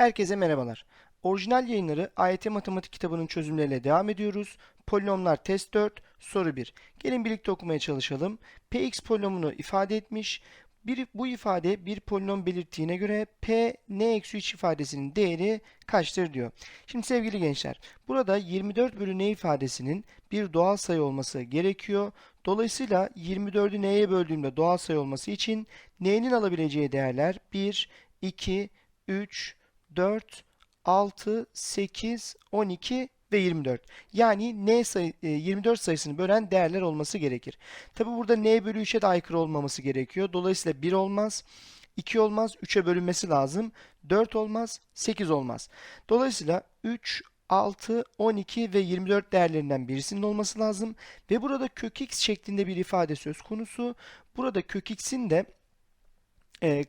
Herkese merhabalar. Orijinal yayınları AYT Matematik kitabının çözümleriyle devam ediyoruz. Polinomlar test 4, soru 1. Gelin birlikte okumaya çalışalım. Px polinomunu ifade etmiş. Bir, bu ifade bir polinom belirttiğine göre p n-3 ifadesinin değeri kaçtır diyor. Şimdi sevgili gençler, burada 24 bölü n ifadesinin bir doğal sayı olması gerekiyor. Dolayısıyla 24'ü n'ye böldüğümde doğal sayı olması için n'nin alabileceği değerler 1, 2, 3, 4, 6, 8, 12 ve 24. Yani n sayı, e, 24 sayısını bölen değerler olması gerekir. Tabi burada n bölü 3'e de aykırı olmaması gerekiyor. Dolayısıyla 1 olmaz, 2 olmaz, 3'e bölünmesi lazım. 4 olmaz, 8 olmaz. Dolayısıyla 3, 6, 12 ve 24 değerlerinden birisinin olması lazım. Ve burada kök x şeklinde bir ifade söz konusu. Burada kök x'in de e,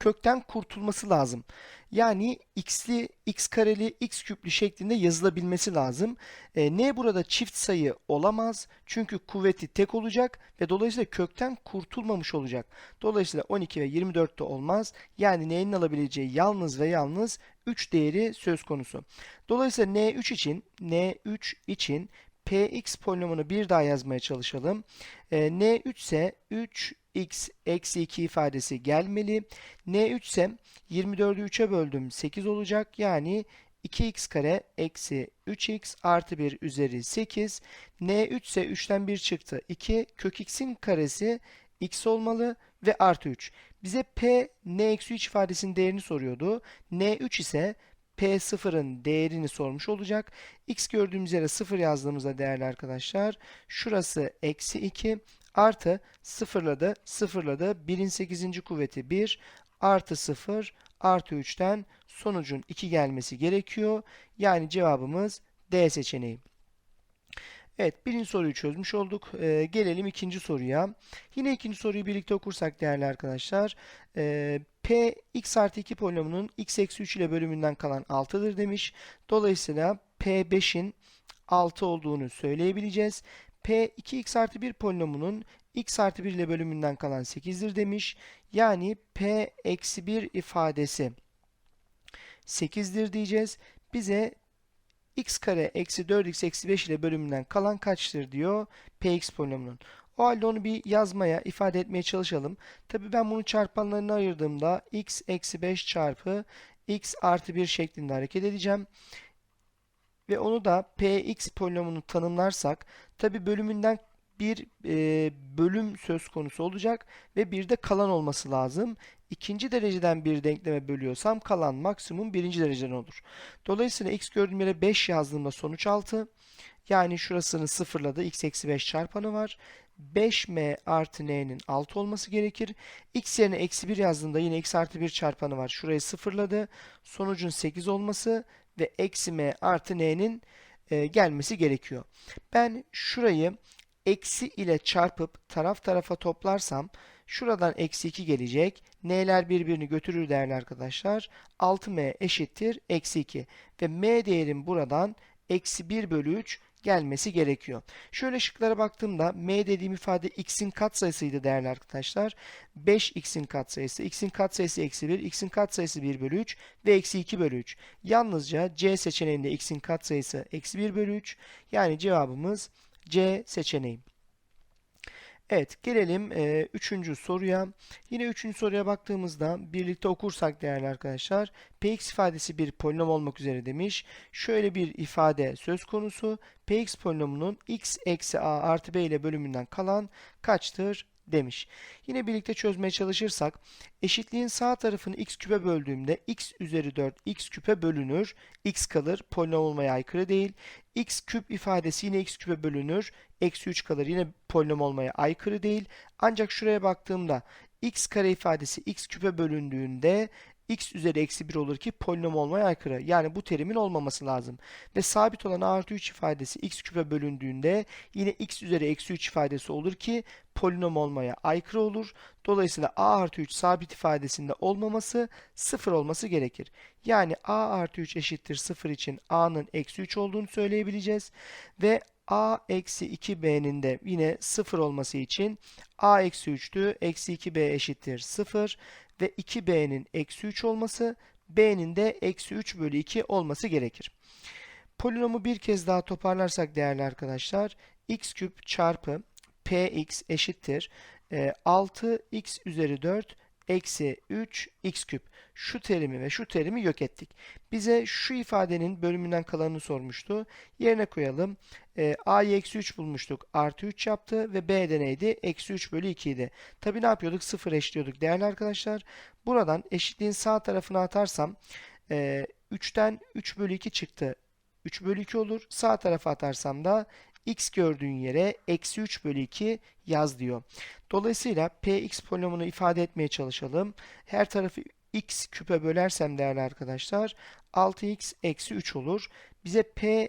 kökten kurtulması lazım. Yani x'li, x kareli, x küplü şeklinde yazılabilmesi lazım. E, n burada çift sayı olamaz. Çünkü kuvveti tek olacak ve dolayısıyla kökten kurtulmamış olacak. Dolayısıyla 12 ve 24 de olmaz. Yani n'nin alabileceği yalnız ve yalnız 3 değeri söz konusu. Dolayısıyla n3 için n3 için px polinomunu bir daha yazmaya çalışalım. E, n3 ise 3x eksi 2 ifadesi gelmeli. n3 ise 24'ü 3'e böldüm 8 olacak. Yani 2x kare eksi 3x artı 1 üzeri 8. n3 ise 3'ten 1 çıktı. 2 kök x'in karesi x olmalı ve artı 3. Bize p n eksi 3 ifadesinin değerini soruyordu. n3 ise P0'ın değerini sormuş olacak. X gördüğümüz yere 0 yazdığımızda değerli arkadaşlar. Şurası eksi 2 artı sıfırladı sıfırladı 1'in 8. kuvveti 1 artı 0 artı 3'ten sonucun 2 gelmesi gerekiyor. Yani cevabımız D seçeneği. Evet birinci soruyu çözmüş olduk. Ee, gelelim ikinci soruya. Yine ikinci soruyu birlikte okursak değerli arkadaşlar. Ee, P x artı 2 polinomunun x eksi 3 ile bölümünden kalan 6'dır demiş. Dolayısıyla P5'in 6 olduğunu söyleyebileceğiz. P 2x artı 1 polinomunun x artı 1 ile bölümünden kalan 8'dir demiş. Yani P eksi 1 ifadesi 8'dir diyeceğiz. Bize x kare eksi 4x eksi 5 ile bölümünden kalan kaçtır diyor px polinomunun. O halde onu bir yazmaya, ifade etmeye çalışalım. Tabii ben bunu çarpanlarına ayırdığımda x eksi 5 çarpı x artı 1 şeklinde hareket edeceğim. Ve onu da px polinomunu tanımlarsak tabii bölümünden bir e, bölüm söz konusu olacak ve bir de kalan olması lazım. İkinci dereceden bir denkleme bölüyorsam kalan maksimum birinci dereceden olur. Dolayısıyla x gördüğüm yere 5 yazdığımda sonuç 6. Yani şurasını sıfırladı. x eksi 5 çarpanı var. 5m artı n'nin 6 olması gerekir. x yerine eksi 1 yazdığımda yine x artı 1 çarpanı var. Şurayı sıfırladı. Sonucun 8 olması ve eksi m artı n'nin e, gelmesi gerekiyor. Ben şurayı eksi ile çarpıp taraf tarafa toplarsam şuradan eksi 2 gelecek. N'ler birbirini götürür değerli arkadaşlar. 6m eşittir eksi 2 ve m değerim buradan eksi 1 bölü 3 gelmesi gerekiyor. Şöyle şıklara baktığımda m dediğim ifade x'in katsayısıydı değerli arkadaşlar. 5x'in katsayısı, x'in katsayısı eksi 1, x'in katsayısı 1 bölü 3 ve eksi 2 bölü 3. Yalnızca c seçeneğinde x'in katsayısı eksi 1 bölü 3. Yani cevabımız C seçeneği. Evet gelelim e, üçüncü soruya. Yine üçüncü soruya baktığımızda birlikte okursak değerli arkadaşlar px ifadesi bir polinom olmak üzere demiş. Şöyle bir ifade söz konusu. px polinomunun x eksi a artı b ile bölümünden kalan kaçtır demiş. Yine birlikte çözmeye çalışırsak eşitliğin sağ tarafını x küpe böldüğümde x üzeri 4 x küpe bölünür. x kalır. Polinom olmaya aykırı değil. x küp ifadesi yine x küpe bölünür. Eksi 3 kalır. Yine polinom olmaya aykırı değil. Ancak şuraya baktığımda x kare ifadesi x küpe bölündüğünde x üzeri eksi 1 olur ki polinom olmaya aykırı. Yani bu terimin olmaması lazım. Ve sabit olan artı 3 ifadesi x küpe bölündüğünde yine x üzeri eksi 3 ifadesi olur ki polinom olmaya aykırı olur. Dolayısıyla a artı 3 sabit ifadesinde olmaması 0 olması gerekir. Yani a artı 3 eşittir 0 için a'nın eksi 3 olduğunu söyleyebileceğiz. Ve a eksi 2b'nin de yine 0 olması için a eksi 3'tü. Eksi 2b eşittir 0 ve 2b'nin eksi 3 olması b'nin de eksi 3 bölü 2 olması gerekir. Polinomu bir kez daha toparlarsak değerli arkadaşlar x küp çarpı px eşittir e, 6x üzeri 4 eksi 3 x küp. Şu terimi ve şu terimi yok ettik. Bize şu ifadenin bölümünden kalanını sormuştu. Yerine koyalım. E, a'yı eksi 3 bulmuştuk. Artı 3 yaptı ve b de neydi? Eksi 3 bölü 2 idi. Tabi ne yapıyorduk? 0 eşliyorduk değerli arkadaşlar. Buradan eşitliğin sağ tarafına atarsam e, 3'ten 3 bölü 2 çıktı. 3 bölü 2 olur. Sağ tarafa atarsam da x gördüğün yere eksi 3 bölü 2 yaz diyor. Dolayısıyla px polinomunu ifade etmeye çalışalım. Her tarafı x küpe bölersem değerli arkadaşlar 6x eksi 3 olur. Bize p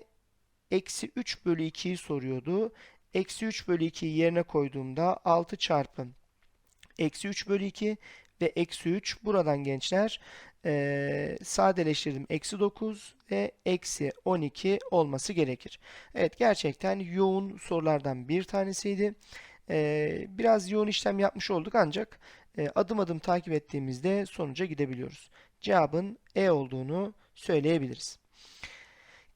eksi 3 bölü 2'yi soruyordu. Eksi 3 bölü 2'yi yerine koyduğumda 6 çarpı eksi 3 bölü 2 ve eksi 3 buradan gençler e, sadeleştirdim. Eksi 9 ve eksi 12 olması gerekir. Evet gerçekten yoğun sorulardan bir tanesiydi. E, biraz yoğun işlem yapmış olduk ancak e, adım adım takip ettiğimizde sonuca gidebiliyoruz. Cevabın E olduğunu söyleyebiliriz.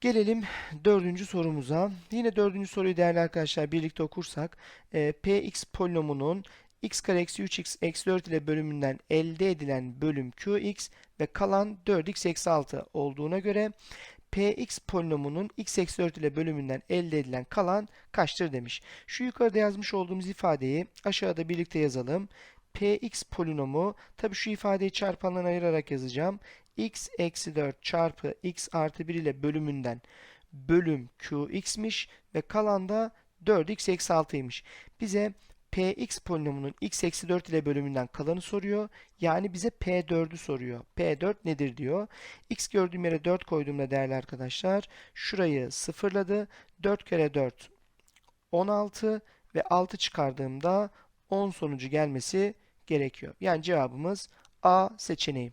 Gelelim dördüncü sorumuza. Yine dördüncü soruyu değerli arkadaşlar birlikte okursak e, px polinomunun x kare eksi 3x eksi 4 ile bölümünden elde edilen bölüm qx ve kalan 4x eksi 6 olduğuna göre px polinomunun x eksi 4 ile bölümünden elde edilen kalan kaçtır demiş. Şu yukarıda yazmış olduğumuz ifadeyi aşağıda birlikte yazalım. px polinomu tabi şu ifadeyi çarpanlarına ayırarak yazacağım. x eksi 4 çarpı x artı 1 ile bölümünden bölüm qx'miş ve kalan da 4x eksi 6'ymış. Bize px polinomunun x eksi 4 ile bölümünden kalanı soruyor. Yani bize p4'ü soruyor. p4 nedir diyor. x gördüğüm yere 4 koyduğumda değerli arkadaşlar şurayı sıfırladı. 4 kere 4 16 ve 6 çıkardığımda 10 sonucu gelmesi gerekiyor. Yani cevabımız A seçeneği.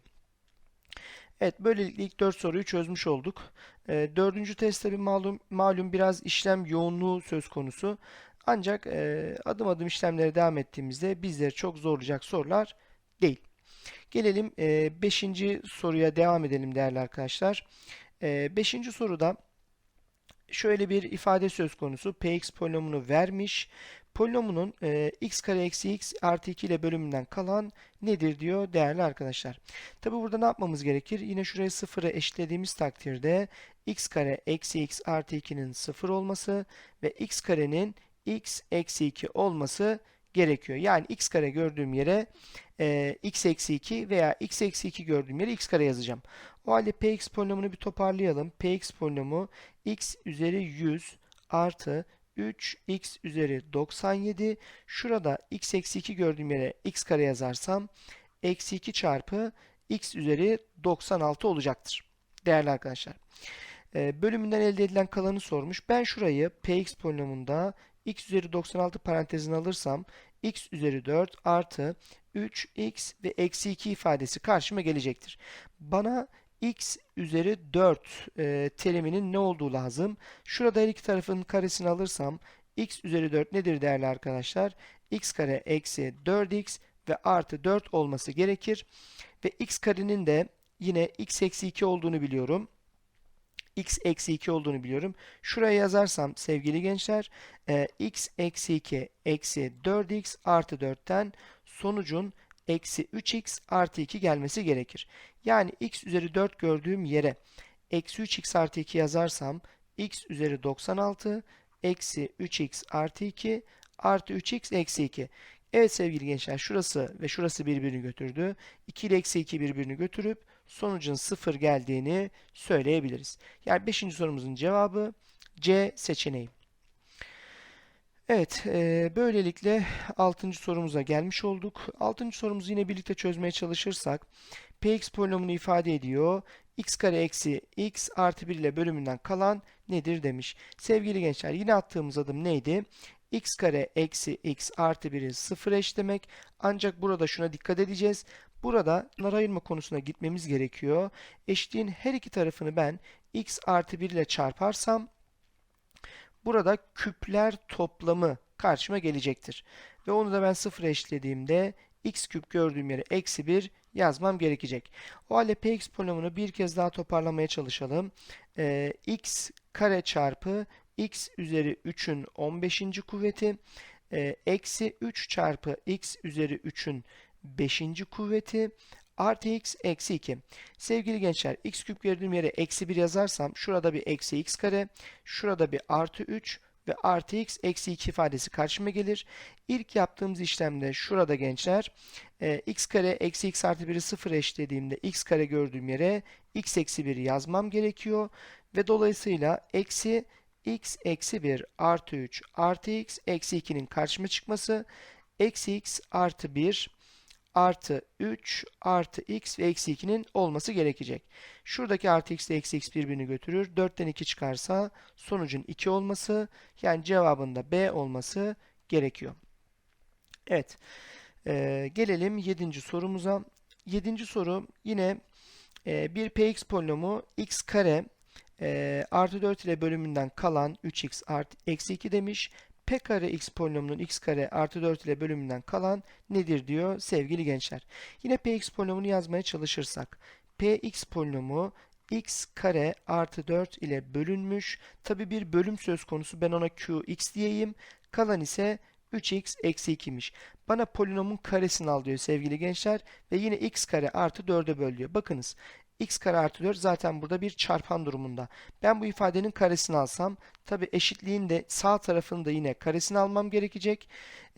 Evet böylelikle ilk 4 soruyu çözmüş olduk. E, dördüncü test tabi malum, malum biraz işlem yoğunluğu söz konusu. Ancak e, adım adım işlemlere devam ettiğimizde bizleri çok zorlayacak sorular değil. Gelelim 5. E, soruya devam edelim değerli arkadaşlar. 5. E, soruda şöyle bir ifade söz konusu. Px polinomunu vermiş. Polinomunun e, x kare eksi x artı 2 ile bölümünden kalan nedir diyor değerli arkadaşlar. Tabi burada ne yapmamız gerekir? Yine şurayı sıfıra eşitlediğimiz takdirde x kare eksi x artı 2'nin sıfır olması ve x karenin x eksi 2 olması gerekiyor. Yani x kare gördüğüm yere e, x eksi 2 veya x eksi 2 gördüğüm yere x kare yazacağım. O halde px polinomunu bir toparlayalım. px polinomu x üzeri 100 artı 3x üzeri 97. Şurada x eksi 2 gördüğüm yere x kare yazarsam eksi 2 çarpı x üzeri 96 olacaktır. Değerli arkadaşlar. E, bölümünden elde edilen kalanı sormuş. Ben şurayı px polinomunda x üzeri 96 parantezini alırsam x üzeri 4 artı 3x ve eksi 2 ifadesi karşıma gelecektir. Bana x üzeri 4 e, teriminin ne olduğu lazım. Şurada her iki tarafın karesini alırsam x üzeri 4 nedir değerli arkadaşlar? x kare eksi 4x ve artı 4 olması gerekir. Ve x karenin de yine x eksi 2 olduğunu biliyorum x eksi 2 olduğunu biliyorum. Şuraya yazarsam sevgili gençler e, x eksi 2 eksi 4x artı 4'ten sonucun eksi 3x artı 2 gelmesi gerekir. Yani x üzeri 4 gördüğüm yere eksi 3x artı 2 yazarsam x üzeri 96 eksi 3x artı 2 artı 3x eksi 2. Evet sevgili gençler şurası ve şurası birbirini götürdü. 2 ile eksi 2 birbirini götürüp sonucun 0 geldiğini söyleyebiliriz. Yani 5. sorumuzun cevabı C seçeneği. Evet, e, böylelikle 6. sorumuza gelmiş olduk. 6. sorumuzu yine birlikte çözmeye çalışırsak, px polinomunu ifade ediyor. x kare eksi x artı 1 ile bölümünden kalan nedir demiş. Sevgili gençler yine attığımız adım neydi? x kare eksi x artı 1'i sıfır eşlemek. Ancak burada şuna dikkat edeceğiz. Burada nar ayırma konusuna gitmemiz gerekiyor. Eşitliğin her iki tarafını ben x artı 1 ile çarparsam burada küpler toplamı karşıma gelecektir. Ve onu da ben sıfır eşlediğimde x küp gördüğüm yere eksi 1 yazmam gerekecek. O halde px polinomunu bir kez daha toparlamaya çalışalım. Ee, x kare çarpı x üzeri 3'ün 15. kuvveti e, eksi 3 çarpı x üzeri 3'ün 5. kuvveti artı x eksi 2. Sevgili gençler x küp gördüğüm yere eksi 1 yazarsam şurada bir eksi x kare, şurada bir artı 3 ve artı x eksi 2 ifadesi karşıma gelir. İlk yaptığımız işlemde şurada gençler e, x kare eksi x artı 1'i 0 eşitlediğimde x kare gördüğüm yere x eksi 1 yazmam gerekiyor. Ve dolayısıyla eksi x eksi 1 artı 3 artı x eksi 2'nin karşıma çıkması eksi x artı 1 artı 3 artı x ve eksi 2'nin olması gerekecek. Şuradaki artı x ile eksi x birbirini götürür. 4'ten 2 çıkarsa sonucun 2 olması yani cevabında B olması gerekiyor. Evet. Ee, gelelim 7. sorumuza. 7. soru yine e, bir px polinomu x kare e, artı 4 ile bölümünden kalan 3x artı eksi 2 demiş. P kare x polinomunun x kare artı 4 ile bölümünden kalan nedir diyor sevgili gençler. Yine px polinomunu yazmaya çalışırsak. px polinomu x kare artı 4 ile bölünmüş. Tabi bir bölüm söz konusu ben ona qx diyeyim. Kalan ise 3x eksi 2'miş. Bana polinomun karesini al diyor sevgili gençler. Ve yine x kare artı 4'e böl diyor. Bakınız x kare artı 4 zaten burada bir çarpan durumunda. Ben bu ifadenin karesini alsam tabi eşitliğin de sağ tarafını da yine karesini almam gerekecek.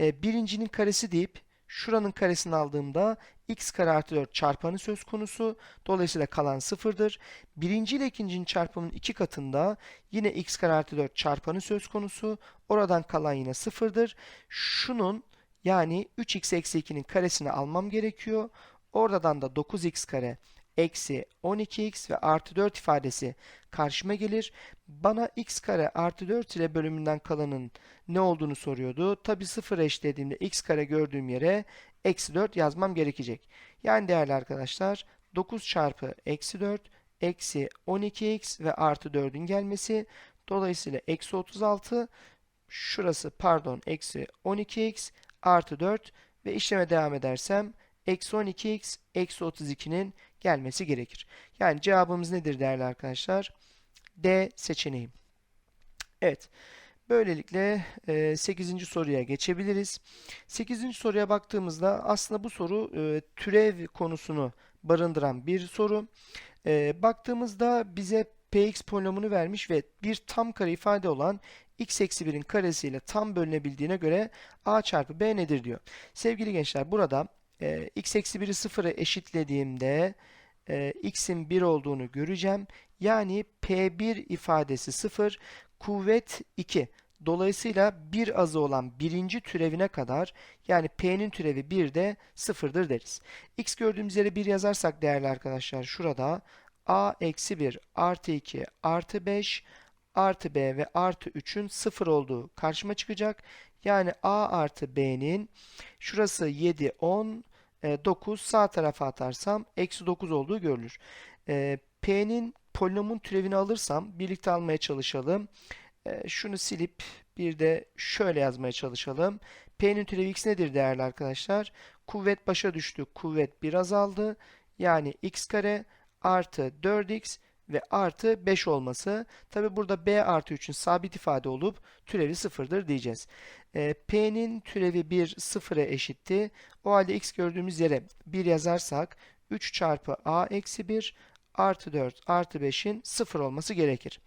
E, birincinin karesi deyip şuranın karesini aldığımda x kare artı 4 çarpanı söz konusu. Dolayısıyla kalan sıfırdır. Birinci ile ikincinin çarpımının iki katında yine x kare artı 4 çarpanı söz konusu. Oradan kalan yine sıfırdır. Şunun yani 3x eksi 2'nin karesini almam gerekiyor. Oradan da 9x kare eksi 12x ve artı 4 ifadesi karşıma gelir. Bana x kare artı 4 ile bölümünden kalanın ne olduğunu soruyordu. Tabi 0 eşlediğimde x kare gördüğüm yere eksi 4 yazmam gerekecek. Yani değerli arkadaşlar 9 çarpı eksi 4 eksi 12x ve artı 4'ün gelmesi. Dolayısıyla eksi 36 şurası pardon eksi 12x artı 4 ve işleme devam edersem eksi 12x eksi 32'nin gelmesi gerekir. Yani cevabımız nedir değerli arkadaşlar? D seçeneği. Evet. Böylelikle e, 8. soruya geçebiliriz. 8. soruya baktığımızda aslında bu soru e, türev konusunu barındıran bir soru. E, baktığımızda bize px polinomunu vermiş ve bir tam kare ifade olan x eksi 1'in karesiyle tam bölünebildiğine göre a çarpı b nedir diyor. Sevgili gençler burada e, x eksi 1'i 0'a eşitlediğimde e, x'in 1 olduğunu göreceğim. Yani P1 ifadesi 0, kuvvet 2. Dolayısıyla bir azı olan birinci türevine kadar yani P'nin türevi 1 de 0'dır deriz. X gördüğümüz yere 1 yazarsak değerli arkadaşlar şurada A eksi 1 artı 2 artı 5 artı B ve artı 3'ün 0 olduğu karşıma çıkacak. Yani A artı B'nin şurası 7, 10, 9 sağ tarafa atarsam eksi 9 olduğu görülür. E, P'nin polinomun türevini alırsam birlikte almaya çalışalım. E, şunu silip bir de şöyle yazmaya çalışalım. P'nin türevi x nedir değerli arkadaşlar? Kuvvet başa düştü. Kuvvet bir azaldı. Yani x kare artı 4x ve artı 5 olması. Tabi burada b artı 3'ün sabit ifade olup türevi sıfırdır diyeceğiz. E, P'nin türevi 1 sıfıra eşitti. O halde x gördüğümüz yere 1 yazarsak 3 çarpı a eksi 1 artı 4 artı 5'in 0 olması gerekir.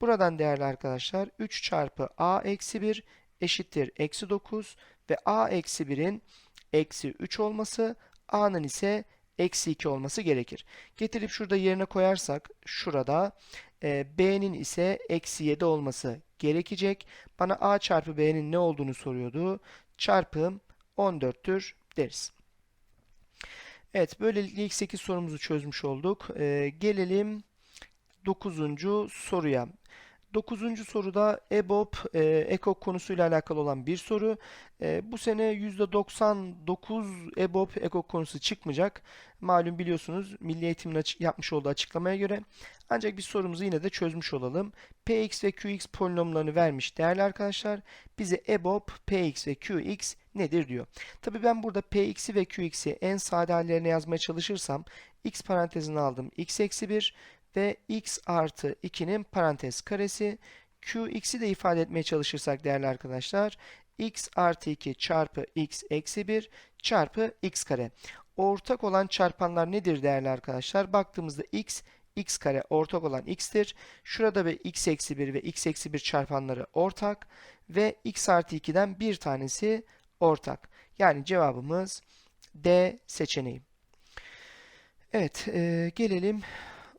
Buradan değerli arkadaşlar 3 çarpı a eksi 1 eşittir eksi 9 ve a eksi 1'in eksi 3 olması a'nın ise eksi 2 olması gerekir. Getirip şurada yerine koyarsak şurada e, b'nin ise eksi 7 olması gerekecek. Bana a çarpı b'nin ne olduğunu soruyordu. Çarpım 14'tür deriz. Evet böylelikle ilk 8 sorumuzu çözmüş olduk. E, gelelim 9. soruya. Dokuzuncu soruda EBOB, e, EKOK konusuyla alakalı olan bir soru. E, bu sene %99 EBOB, EKOK konusu çıkmayacak. Malum biliyorsunuz Milli Eğitim'in yapmış olduğu açıklamaya göre. Ancak biz sorumuzu yine de çözmüş olalım. Px ve Qx polinomlarını vermiş değerli arkadaşlar. Bize EBOB, Px ve Qx nedir diyor. Tabi ben burada Px'i ve Qx'i en sade hallerine yazmaya çalışırsam x parantezine aldım x eksi 1 ve x artı 2'nin parantez karesi qx'i de ifade etmeye çalışırsak değerli arkadaşlar x artı 2 çarpı x eksi 1 çarpı x kare. Ortak olan çarpanlar nedir değerli arkadaşlar? Baktığımızda x x kare ortak olan x'tir. Şurada ve x eksi 1 ve x eksi 1 çarpanları ortak ve x artı 2'den bir tanesi ortak. Yani cevabımız D seçeneği. Evet, e, gelelim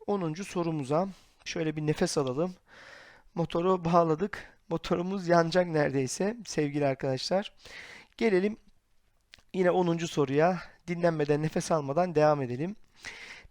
10. sorumuza. Şöyle bir nefes alalım. Motoru bağladık. Motorumuz yanacak neredeyse sevgili arkadaşlar. Gelelim yine 10. soruya. Dinlenmeden, nefes almadan devam edelim.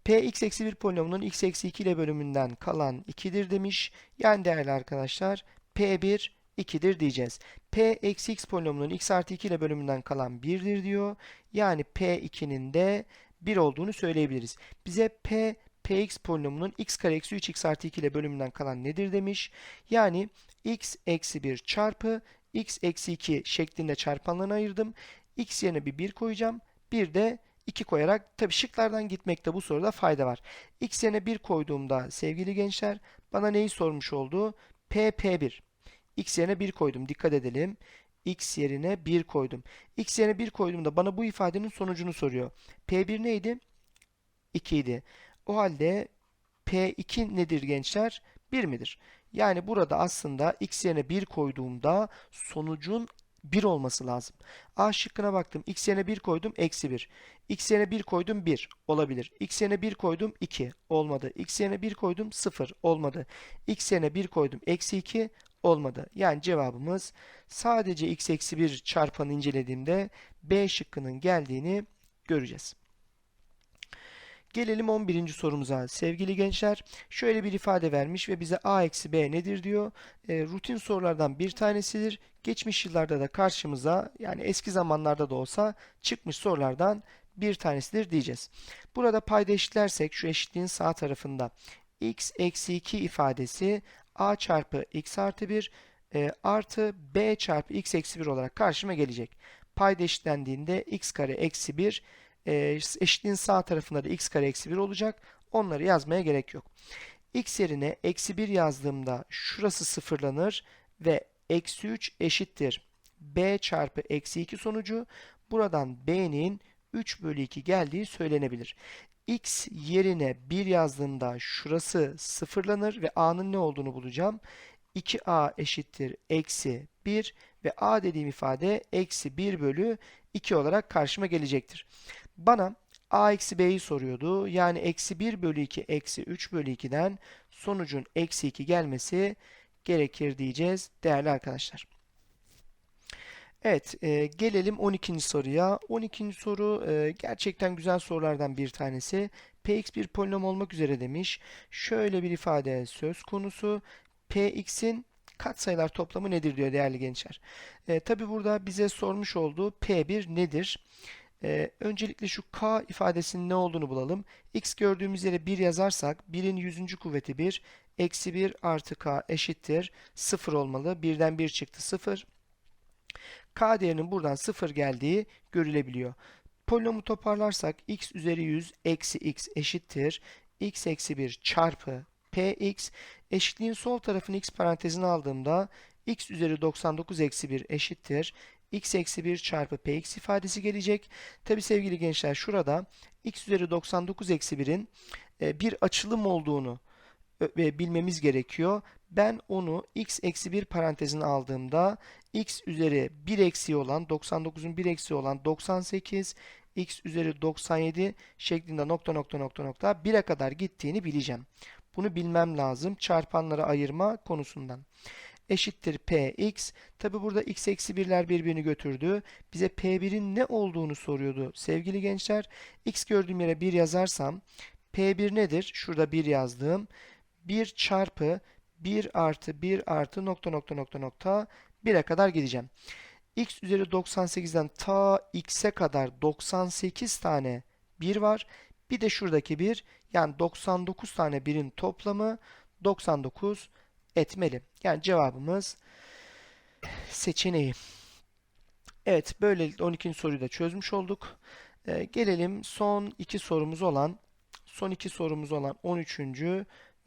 P x eksi 1 polinomunun x eksi 2 ile bölümünden kalan 2'dir demiş. Yani değerli arkadaşlar P1 2'dir diyeceğiz. P eksi x polinomunun x artı 2 ile bölümünden kalan 1'dir diyor. Yani P2'nin de 1 olduğunu söyleyebiliriz. Bize P px polinomunun x kare eksi 3x artı 2 ile bölümünden kalan nedir demiş. Yani x eksi 1 çarpı x eksi 2 şeklinde çarpanlarına ayırdım. x yerine bir 1 koyacağım. Bir de 2 koyarak tabi şıklardan gitmekte bu soruda fayda var. x yerine 1 koyduğumda sevgili gençler bana neyi sormuş oldu? p p1. x yerine 1 koydum. Dikkat edelim. x yerine 1 koydum. x yerine 1 koyduğumda bana bu ifadenin sonucunu soruyor. p1 neydi? 2 idi. O halde P2 nedir gençler? 1 midir? Yani burada aslında x yerine 1 koyduğumda sonucun 1 olması lazım. A şıkkına baktım. X yerine 1 koydum. Eksi 1. X yerine 1 koydum. 1. Olabilir. X yerine 1 koydum. 2. Olmadı. X yerine 1 koydum. 0. Olmadı. X yerine 1 koydum. Eksi 2. Olmadı. Yani cevabımız sadece x eksi 1 çarpanı incelediğimde B şıkkının geldiğini göreceğiz. Gelelim 11. sorumuza. Sevgili gençler, şöyle bir ifade vermiş ve bize a eksi b nedir diyor. E, rutin sorulardan bir tanesidir. Geçmiş yıllarda da karşımıza yani eski zamanlarda da olsa çıkmış sorulardan bir tanesidir diyeceğiz. Burada payda eşitlersek şu eşitliğin sağ tarafında x eksi 2 ifadesi a çarpı x artı 1 e, artı b çarpı x eksi 1 olarak karşıma gelecek. Payda eşitlendiğinde x kare eksi 1 e, eşitliğin sağ tarafında da x kare eksi 1 olacak. Onları yazmaya gerek yok. x yerine eksi 1 yazdığımda şurası sıfırlanır ve eksi 3 eşittir b çarpı eksi 2 sonucu buradan b'nin 3 bölü 2 geldiği söylenebilir. x yerine 1 yazdığımda şurası sıfırlanır ve a'nın ne olduğunu bulacağım. 2a eşittir eksi 1 ve a dediğim ifade eksi 1 bölü 2 olarak karşıma gelecektir. Bana a eksi b'yi soruyordu. Yani eksi 1 bölü 2 eksi 3 bölü 2'den sonucun eksi 2 gelmesi gerekir diyeceğiz değerli arkadaşlar. Evet, e, gelelim 12. soruya. 12. soru e, gerçekten güzel sorulardan bir tanesi. Px bir polinom olmak üzere demiş. Şöyle bir ifade söz konusu. Px'in katsayılar toplamı nedir diyor değerli gençler. E, Tabi burada bize sormuş olduğu P1 nedir? Ee, öncelikle şu k ifadesinin ne olduğunu bulalım. x gördüğümüz yere 1 yazarsak 1'in 100. kuvveti 1, eksi 1 artı k eşittir 0 olmalı. 1'den 1 çıktı 0. k değerinin buradan 0 geldiği görülebiliyor. Polinomu toparlarsak x üzeri 100 eksi x eşittir x eksi 1 çarpı px eşitliğin sol tarafını x parantezine aldığımda x üzeri 99 eksi 1 eşittir x eksi 1 çarpı px ifadesi gelecek. Tabi sevgili gençler şurada x üzeri 99 eksi 1'in e, bir açılım olduğunu ve bilmemiz gerekiyor. Ben onu x eksi 1 parantezine aldığımda x üzeri 1 eksi olan 99'un 1 eksi olan 98 x üzeri 97 şeklinde nokta nokta nokta nokta 1'e kadar gittiğini bileceğim. Bunu bilmem lazım çarpanlara ayırma konusundan eşittir px. Tabi burada x eksi 1'ler birbirini götürdü. Bize p1'in ne olduğunu soruyordu. Sevgili gençler x gördüğüm yere 1 yazarsam p1 nedir? Şurada 1 yazdığım 1 çarpı 1 artı 1 artı nokta nokta nokta nokta 1'e kadar gideceğim. x üzeri 98'den ta x'e kadar 98 tane 1 var. Bir de şuradaki 1 yani 99 tane 1'in toplamı 99 etmeli. Yani cevabımız seçeneği. Evet, böylelikle 12. soruyu da çözmüş olduk. Ee, gelelim son iki sorumuz olan son iki sorumuz olan 13.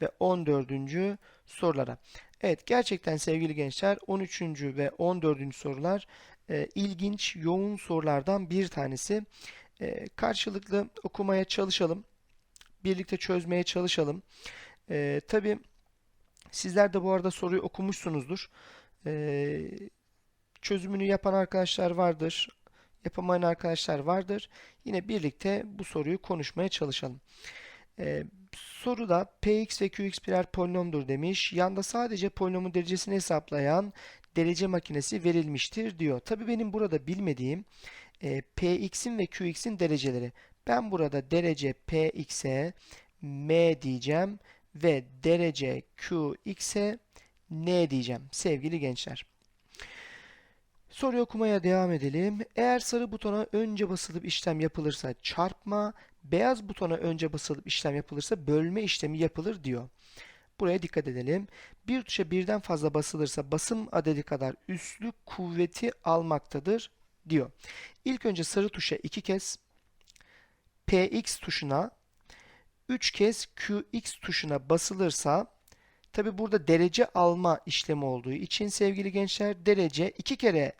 ve 14. sorulara. Evet, gerçekten sevgili gençler 13. ve 14. sorular e, ilginç, yoğun sorulardan bir tanesi. E, karşılıklı okumaya çalışalım. Birlikte çözmeye çalışalım. E, tabii sizler de bu arada soruyu okumuşsunuzdur. E, çözümünü yapan arkadaşlar vardır. Yapamayan arkadaşlar vardır. Yine birlikte bu soruyu konuşmaya çalışalım. Ee, soruda px ve qx birer polinomdur demiş. Yanda sadece polinomun derecesini hesaplayan derece makinesi verilmiştir diyor. Tabi benim burada bilmediğim e, px'in ve qx'in dereceleri. Ben burada derece px'e m diyeceğim ve derece qx'e n diyeceğim sevgili gençler. Soruyu okumaya devam edelim. Eğer sarı butona önce basılıp işlem yapılırsa çarpma, beyaz butona önce basılıp işlem yapılırsa bölme işlemi yapılır diyor. Buraya dikkat edelim. Bir tuşa birden fazla basılırsa basım adedi kadar üslü kuvveti almaktadır diyor. İlk önce sarı tuşa iki kez, PX tuşuna, 3 kez QX tuşuna basılırsa Tabi burada derece alma işlemi olduğu için sevgili gençler derece iki kere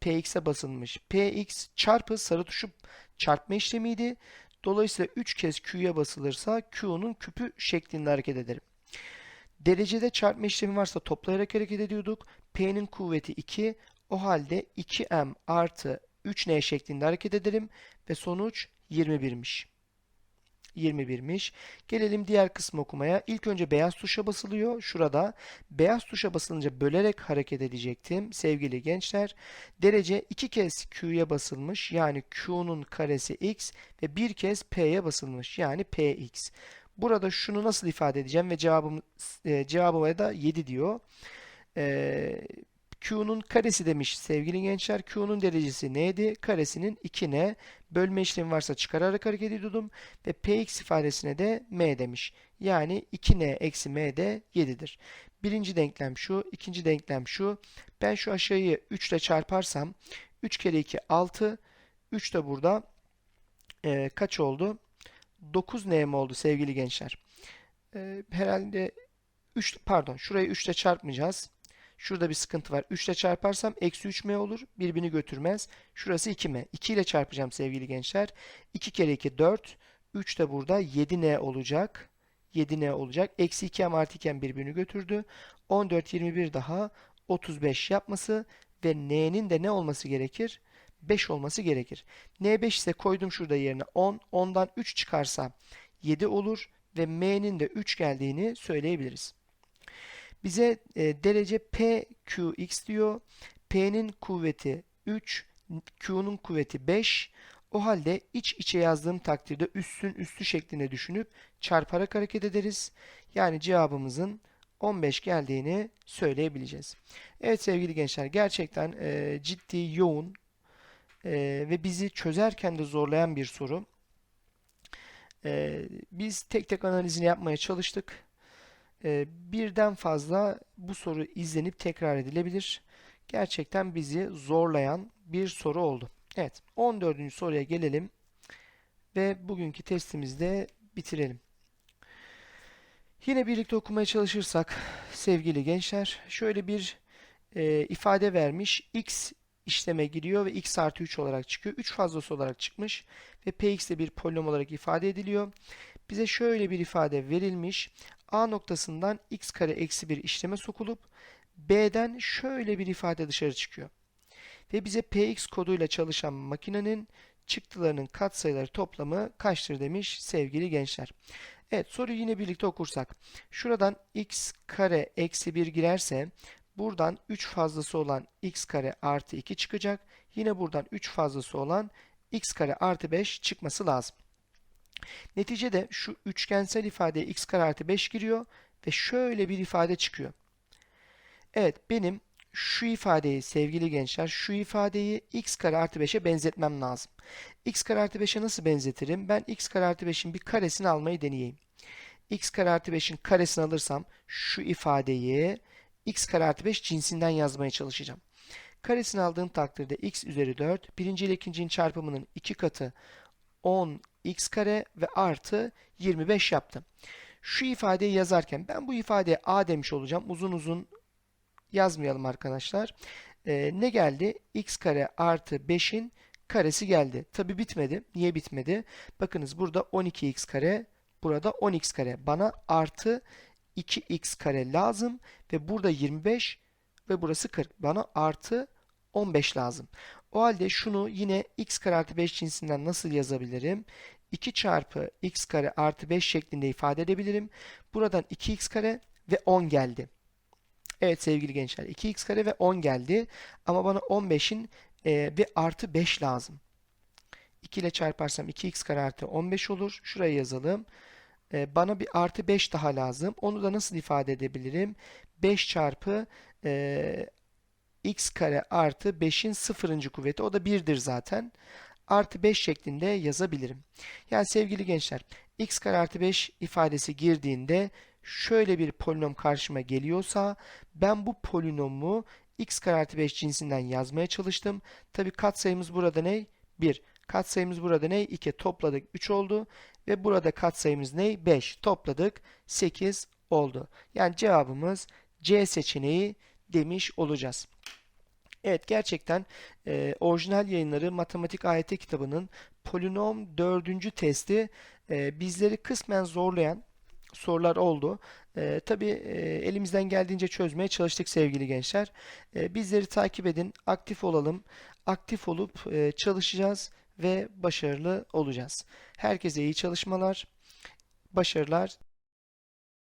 px'e basılmış. px çarpı sarı tuşu çarpma işlemiydi. Dolayısıyla 3 kez q'ya basılırsa q'nun küpü şeklinde hareket ederim. Derecede çarpma işlemi varsa toplayarak hareket ediyorduk. P'nin kuvveti 2. O halde 2m artı 3n şeklinde hareket ederim ve sonuç 21'miş. 21'miş. Gelelim diğer kısmı okumaya. İlk önce beyaz tuşa basılıyor. Şurada beyaz tuşa basılınca bölerek hareket edecektim. Sevgili gençler, derece iki kez Q'ya basılmış. Yani Q'nun karesi X ve bir kez P'ye basılmış. Yani Px. Burada şunu nasıl ifade edeceğim ve cevabım e, cevabıma da 7 diyor. E, Q'nun karesi demiş sevgili gençler. Q'nun derecesi neydi? Karesinin 2n. Bölme işlemi varsa çıkararak hareket ediyordum. Ve px ifadesine de m demiş. Yani 2n eksi m de 7'dir. Birinci denklem şu. ikinci denklem şu. Ben şu aşağıyı 3 ile çarparsam 3 kere 2 6. 3 de burada e, kaç oldu? 9n mi oldu sevgili gençler? E, herhalde 3 pardon şurayı 3 ile çarpmayacağız. Şurada bir sıkıntı var. 3 ile çarparsam eksi 3m olur. Birbirini götürmez. Şurası 2m. 2 ile çarpacağım sevgili gençler. 2 kere 2 4. 3 de burada 7n olacak. 7n olacak. Eksi 2m artı 2m birbirini götürdü. 14, 21 daha 35 yapması ve n'nin de ne olması gerekir? 5 olması gerekir. n5 ise koydum şurada yerine 10. 10'dan 3 çıkarsa 7 olur ve m'nin de 3 geldiğini söyleyebiliriz. Bize e, derece PQX diyor. P'nin kuvveti 3, Q'nun kuvveti 5. O halde iç içe yazdığım takdirde üstün üstü şeklinde düşünüp çarparak hareket ederiz. Yani cevabımızın 15 geldiğini söyleyebileceğiz. Evet sevgili gençler gerçekten e, ciddi, yoğun e, ve bizi çözerken de zorlayan bir soru. E, biz tek tek analizini yapmaya çalıştık. Ee, birden fazla bu soru izlenip tekrar edilebilir. Gerçekten bizi zorlayan bir soru oldu. Evet 14. soruya gelelim ve bugünkü testimizde bitirelim. Yine birlikte okumaya çalışırsak sevgili gençler şöyle bir e, ifade vermiş. x işleme giriyor ve x artı 3 olarak çıkıyor. 3 fazlası olarak çıkmış ve px de bir polinom olarak ifade ediliyor. Bize şöyle bir ifade verilmiş. A noktasından x kare eksi bir işleme sokulup B'den şöyle bir ifade dışarı çıkıyor. Ve bize Px koduyla çalışan makinenin çıktılarının katsayıları toplamı kaçtır demiş sevgili gençler. Evet soruyu yine birlikte okursak. Şuradan x kare eksi 1 girerse buradan 3 fazlası olan x kare artı 2 çıkacak. Yine buradan 3 fazlası olan x kare artı 5 çıkması lazım. Neticede şu üçgensel ifadeye x kare artı 5 giriyor ve şöyle bir ifade çıkıyor. Evet benim şu ifadeyi sevgili gençler şu ifadeyi x kare artı 5'e benzetmem lazım. x kare artı 5'e nasıl benzetirim? Ben x kare artı 5'in bir karesini almayı deneyeyim. x kare artı 5'in karesini alırsam şu ifadeyi x kare artı 5 cinsinden yazmaya çalışacağım. Karesini aldığım takdirde x üzeri 4 birinci ile ikincinin çarpımının 2 katı 10 x kare ve artı 25 yaptım. Şu ifadeyi yazarken ben bu ifadeye a demiş olacağım. Uzun uzun yazmayalım arkadaşlar. Ee, ne geldi? x kare artı 5'in karesi geldi. Tabi bitmedi. Niye bitmedi? Bakınız burada 12x kare, burada 10x kare. Bana artı 2x kare lazım ve burada 25 ve burası 40. Bana artı 15 lazım. O halde şunu yine x kare artı 5 cinsinden nasıl yazabilirim? 2 çarpı x kare artı 5 şeklinde ifade edebilirim. Buradan 2x kare ve 10 geldi. Evet sevgili gençler 2x kare ve 10 geldi. Ama bana 15'in e, bir artı 5 lazım. 2 ile çarparsam 2x kare artı 15 olur. Şuraya yazalım. E, bana bir artı 5 daha lazım. Onu da nasıl ifade edebilirim? 5 çarpı e, x kare artı 5'in sıfırıncı kuvveti. O da 1'dir zaten. Artı 5 şeklinde yazabilirim. Yani sevgili gençler x kare artı 5 ifadesi girdiğinde şöyle bir polinom karşıma geliyorsa ben bu polinomu x kare artı 5 cinsinden yazmaya çalıştım. Tabi katsayımız burada ne? 1. Katsayımız burada ne? 2. Topladık 3 oldu. Ve burada katsayımız ne? 5. Topladık 8 oldu. Yani cevabımız C seçeneği demiş olacağız. Evet gerçekten e, orijinal yayınları Matematik AYT kitabının polinom 4. testi e, bizleri kısmen zorlayan sorular oldu. E, tabii e, elimizden geldiğince çözmeye çalıştık sevgili gençler. E, bizleri takip edin, aktif olalım. Aktif olup e, çalışacağız ve başarılı olacağız. Herkese iyi çalışmalar, başarılar